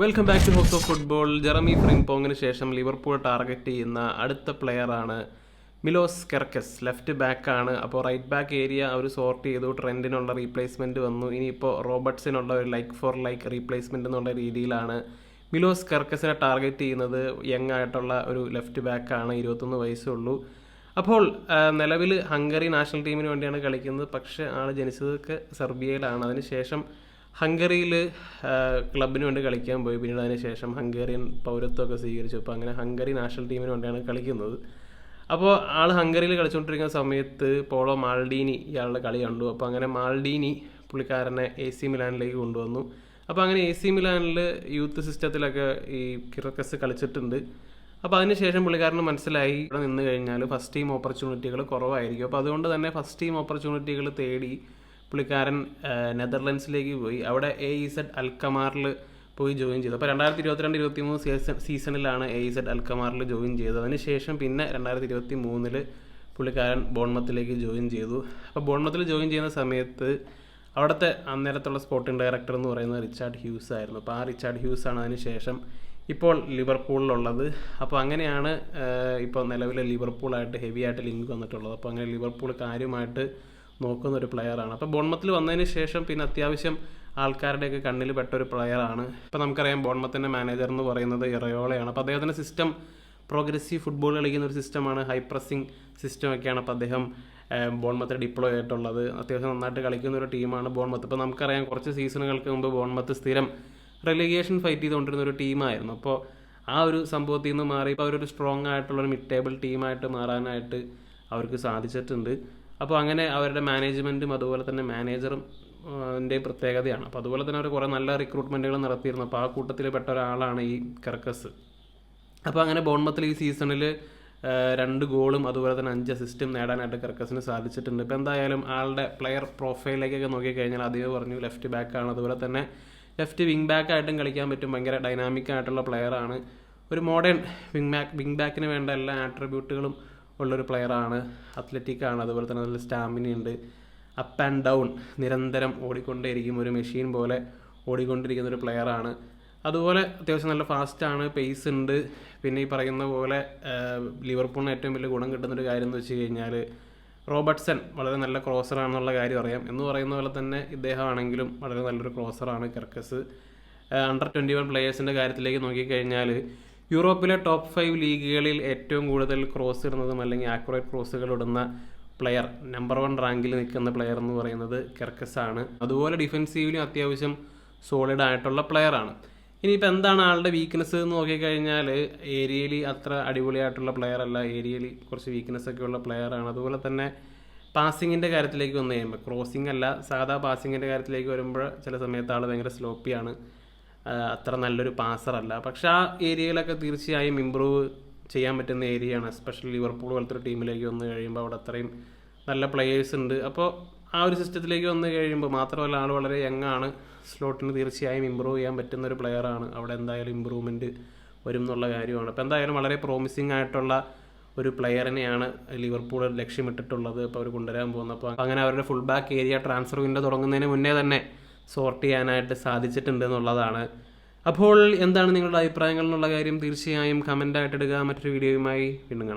Welcome back to house of football Jeremie ഫ്രിംപോങ്ങിന് ശേഷം Liverpool target ചെയ്യുന്ന അടുത്ത പ്ലെയറാണ് മിലോസ് കെർക്കസ്. ലെഫ്റ്റ് ബാക്കാണ് അപ്പോൾ റൈറ്റ് ബാക്ക് ഏരിയ അവർ സോർട്ട് ചെയ്തു. ട്രെൻഡിനുള്ള റീപ്ലേസ്മെന്റ് വന്നു. ഇനിയിപ്പോൾ റോബർട്സിനുള്ള ഒരു ലൈക്ക് ഫോർ ലൈക്ക് റീപ്ലേസ്മെന്റ് എന്നുള്ള രീതിയിലാണ് മിലോസ് കെർക്കസിനെ ടാർഗറ്റ് ചെയ്യുന്നത്. യങ് ആയിട്ടുള്ള ഒരു ലെഫ്റ്റ് ബാക്കാണ് ഇരുപത്തൊന്ന് വയസ്സുള്ളൂ അപ്പോൾ നിലവിൽ ഹംഗറി നാഷണൽ ടീമിന് വേണ്ടിയാണ് കളിക്കുന്നത്. പക്ഷേ ആൾ ജനിച്ചതൊക്കെ സെർബിയയിലാണ്. അതിനുശേഷം ഹംഗറിയിൽ ക്ലബിന് വേണ്ടി കളിക്കാൻ പോയി. പിന്നീട് അതിനുശേഷം ഹംഗേറിയൻ പൗരത്വമൊക്കെ സ്വീകരിച്ചു. അപ്പോൾ അങ്ങനെ ഹംഗറി നാഷണൽ ടീമിന് വേണ്ടിയാണ് കളിക്കുന്നത്. അപ്പോൾ ആൾ ഹംഗറിയിൽ കളിച്ചുകൊണ്ടിരിക്കുന്ന സമയത്ത് പോളോ മാൾഡീനി ഇയാളുടെ കളി കണ്ടു. അപ്പോൾ അങ്ങനെ മാൾഡീനി പുള്ളിക്കാരനെ എ സി മിലാനിലേക്ക് കൊണ്ടുവന്നു. അപ്പോൾ അങ്ങനെ എ സി മിലാനിൽ യൂത്ത് സിസ്റ്റത്തിലൊക്കെ ഈ കിറക്കസ് കളിച്ചിട്ടുണ്ട്. അപ്പോൾ അതിനുശേഷം പുള്ളിക്കാരന് മനസ്സിലായി ഇവിടെ നിന്ന് കഴിഞ്ഞാൽ ഫസ്റ്റ് ടീം ഓപ്പർച്യൂണിറ്റികൾ കുറവായിരിക്കും. അപ്പോൾ അതുകൊണ്ട് തന്നെ ഫസ്റ്റ് ടീം ഓപ്പർച്യൂണിറ്റികൾ തേടി പുള്ളിക്കാരൻ നെതർലൻഡ്സിലേക്ക് പോയി. അവിടെ എ ഇ സെഡ് അൽക്കമാറിൽ പോയി ജോയിൻ ചെയ്തു. അപ്പോൾ രണ്ടായിരത്തി ഇരുപത്തിരണ്ട് ഇരുപത്തി മൂന്ന് സീസൺ സീസണിലാണ് എ ഇ സെഡ് അൽക്കമാറിൽ ജോയിൻ ചെയ്തത്. അതിനുശേഷം പിന്നെ രണ്ടായിരത്തി ഇരുപത്തി മൂന്നിൽ പുള്ളിക്കാരൻ ബോൺമത്തിലേക്ക് ജോയിൻ ചെയ്തു. അപ്പോൾ ബോൺമത്തിൽ ജോയിൻ ചെയ്യുന്ന സമയത്ത് അവിടുത്തെ അന്നേരത്തുള്ള സ്പോർട്ടിംഗ് ഡയറക്ടർ എന്ന് പറയുന്നത് റിച്ചാർഡ് ഹ്യൂസ് ആയിരുന്നു. അപ്പോൾ ആ റിച്ചാർഡ് ഹ്യൂസ് ആണ് അതിന് ശേഷം ഇപ്പോൾ ലിവർപൂളിലുള്ളത്. അപ്പോൾ അങ്ങനെയാണ് ഇപ്പോൾ നിലവിലെ ലിവർപൂളായിട്ട് ഹെവി ആയിട്ട് ലിങ്ക് വന്നിട്ടുള്ളത്. അപ്പോൾ അങ്ങനെ ലിവർപൂൾ കാര്യമായിട്ട് നോക്കുന്ന ഒരു പ്ലെയറാണ്. അപ്പോൾ ബോൺമത്തിൽ വന്നതിന് ശേഷം പിന്നെ അത്യാവശ്യം ആൾക്കാരുടെയൊക്കെ കണ്ണിൽ പെട്ട ഒരു പ്ലെയറാണ്. ഇപ്പോൾ നമുക്കറിയാം ബോൺമത്തിന്റെ മാനേജർ എന്ന് പറയുന്നത് ഇറയോളയാണ്. അപ്പോൾ അദ്ദേഹത്തിന്റെ സിസ്റ്റം പ്രോഗ്രസീവ് ഫുട്ബോൾ കളിക്കുന്ന ഒരു സിസ്റ്റമാണ് ഹൈ പ്രസ്സിങ് സിസ്റ്റം ഒക്കെയാണ് അപ്പോൾ അദ്ദേഹം ബോൺമത്ത് ഡിപ്ലോയ് ആയിട്ടുള്ളത് അത്യാവശ്യം നന്നായിട്ട് കളിക്കുന്ന ഒരു ടീമാണ് ബോൺമത്ത് ഇപ്പോൾ നമുക്കറിയാം കുറച്ച് സീസണുകൾക്ക് മുമ്പ് ബോൺമത്ത് സ്ഥിരം റെലിഗേഷൻ ഫൈറ്റ് ചെയ്തുകൊണ്ടിരുന്ന ഒരു ടീമായിരുന്നു. അപ്പോൾ ആ ഒരു സംഭവത്തിൽ നിന്ന് മാറി ഇപ്പോൾ അവരൊരു സ്ട്രോങ് ആയിട്ടുള്ള ഒരു മിഡ് ടേബിൾ ടീമായിട്ട് മാറാനായിട്ട് അവർക്ക് സാധിച്ചിട്ടുണ്ട്. അപ്പോൾ അങ്ങനെ അവരുടെ മാനേജ്മെന്റും അതുപോലെ തന്നെ മാനേജറും ന്റെ പ്രത്യേകതയാണ്. അപ്പോൾ അതുപോലെ തന്നെ അവർ കുറേ നല്ല റിക്രൂട്ട്മെന്റുകൾ നടത്തിയിരുന്നു. അപ്പോൾ ആ കൂട്ടത്തിൽ പെട്ട ഒരാളാണ് ഈ കർക്കസ്. അപ്പോൾ അങ്ങനെ ബോൺമത്തിൽ ഈ സീസണിൽ രണ്ട് ഗോളും അതുപോലെ തന്നെ അഞ്ച് അസിസ്റ്റും നേടാനായിട്ട് കർക്കസിന് സാധിച്ചിട്ടുണ്ട്. ഇപ്പോൾ എന്തായാലും ആളുടെ പ്ലെയർ പ്രൊഫൈലിലേക്കൊക്കെ നോക്കിക്കഴിഞ്ഞാൽ ആദ്യമേ പറഞ്ഞു ലെഫ്റ്റ് ബാക്കാണ് അതുപോലെ തന്നെ ലെഫ്റ്റ് വിങ് ബാക്ക് ആയിട്ടും കളിക്കാൻ പറ്റും. ഭയങ്കര ഡൈനാമിക് ആയിട്ടുള്ള പ്ലെയറാണ് ഒരു മോഡേൺ വിങ് ബാക്ക് വിങ് ബാക്കിന് വേണ്ട എല്ലാ ആട്രിബ്യൂട്ടുകളും ഉള്ളൊരു പ്ലെയറാണ് അത്ലറ്റിക് ആണ് അതുപോലെ തന്നെ നല്ല സ്റ്റാമിന ഉണ്ട്. അപ്പ് ആൻഡ് ഡൗൺ നിരന്തരം ഓടിക്കൊണ്ടേയിരിക്കും ഒരു മെഷീൻ പോലെ ഓടിക്കൊണ്ടിരിക്കുന്ന ഒരു പ്ലെയറാണ് അതുപോലെ അത്യാവശ്യം നല്ല ഫാസ്റ്റാണ് പേസ് ഉണ്ട്. പിന്നെ ഈ പറയുന്ന പോലെ ലിവർപൂളിന് ഏറ്റവും വലിയ ഗുണം കിട്ടുന്നൊരു കാര്യം എന്ന് വെച്ച് കഴിഞ്ഞാൽ റോബർട്ട്സൺ വളരെ നല്ല ക്രോസറാണെന്നുള്ള കാര്യം അറിയാം. എന്ന് പറയുന്ന പോലെ തന്നെ ഇദ്ദേഹമാണെങ്കിലും വളരെ നല്ലൊരു ക്രോസറാണ് കർക്കസ്. അണ്ടർ ട്വന്റി വൺ പ്ലേയേഴ്സിന്റെ കാര്യത്തിലേക്ക് നോക്കിക്കഴിഞ്ഞാൽ യൂറോപ്പിലെ ടോപ്പ് ഫൈവ് ലീഗുകളിൽ ഏറ്റവും കൂടുതൽ ക്രോസ് ഇടുന്നതും അല്ലെങ്കിൽ ആക്യുറേറ്റ് ക്രോസുകൾ ഇടുന്ന പ്ലെയർ നമ്പർ വൺ റാങ്കിൽ നിൽക്കുന്ന പ്ലെയർ എന്ന് പറയുന്നത് കെർക്കസ് ആണ്. അതുപോലെ ഡിഫെൻസീവിലും അത്യാവശ്യം സോളിഡ് ആയിട്ടുള്ള പ്ലെയറാണ് ഇനിയിപ്പോൾ എന്താണ് ആളുടെ വീക്ക്നെസ് എന്ന് നോക്കിക്കഴിഞ്ഞാൽ ഏരിയയിൽ അത്ര അടിപൊളിയായിട്ടുള്ള പ്ലെയർ അല്ല. ഏരിയയിൽ കുറച്ച് വീക്ക്നെസ് ഒക്കെ ഉള്ള പ്ലെയറാണ് അതുപോലെ തന്നെ പാസിങ്ങിന്റെ കാര്യത്തിലേക്ക് വന്നു കഴിയുമ്പോൾ ക്രോസിംഗ് അല്ല സാധാ പാസിങ്ങിന്റെ കാര്യത്തിലേക്ക് വരുമ്പോൾ ചില സമയത്ത് ആൾ ഭയങ്കര സ്ലോപ്പിയാണ് അത്ര നല്ലൊരു പാസറല്ല പക്ഷെ ആ ഏരിയയിലൊക്കെ തീർച്ചയായും ഇമ്പ്രൂവ് ചെയ്യാൻ പറ്റുന്ന ഏരിയയാണ്. എസ്പെഷ്യലി ലിവർപൂൾ പോലത്തെ ഒരു ടീമിലേക്ക് വന്നു കഴിയുമ്പോൾ അവിടെ അത്രയും നല്ല പ്ലെയേഴ്സ് ഉണ്ട്. അപ്പോൾ ആ ഒരു സിസ്റ്റത്തിലേക്ക് വന്നു കഴിയുമ്പോൾ മാത്രമല്ല ആൾ വളരെ യങ് ആണ്. സ്ലോട്ടിന് തീർച്ചയായും ഇമ്പ്രൂവ് ചെയ്യാൻ പറ്റുന്ന ഒരു പ്ലെയറാണ് അവിടെ എന്തായാലും ഇമ്പ്രൂവ്മെന്റ് വരും എന്നുള്ള കാര്യമാണ്. അപ്പോൾ എന്തായാലും വളരെ പ്രോമിസിങ് ആയിട്ടുള്ള ഒരു പ്ലെയറിനെയാണ് ലിവർപൂൾ ലക്ഷ്യമിട്ടിട്ടുള്ളത്. ഇപ്പോൾ അവർ കൊണ്ടുവരാൻ പോകുന്നത്. അപ്പോൾ അങ്ങനെ അവരുടെ full back area transfer window തുടങ്ങുന്നതിന് മുന്നേ തന്നെ സോർട്ട് ചെയ്യാനായിട്ട് സാധിച്ചിട്ടുണ്ട് എന്നുള്ളതാണ്. അപ്പോൾ എന്താണ് നിങ്ങളുടെ അഭിപ്രായങ്ങൾ എന്നുള്ള കാര്യം തീർച്ചയായും കമന്റായിട്ട് ഇടുക. മറ്റൊരു വീഡിയോയുമായി വീണ്ടും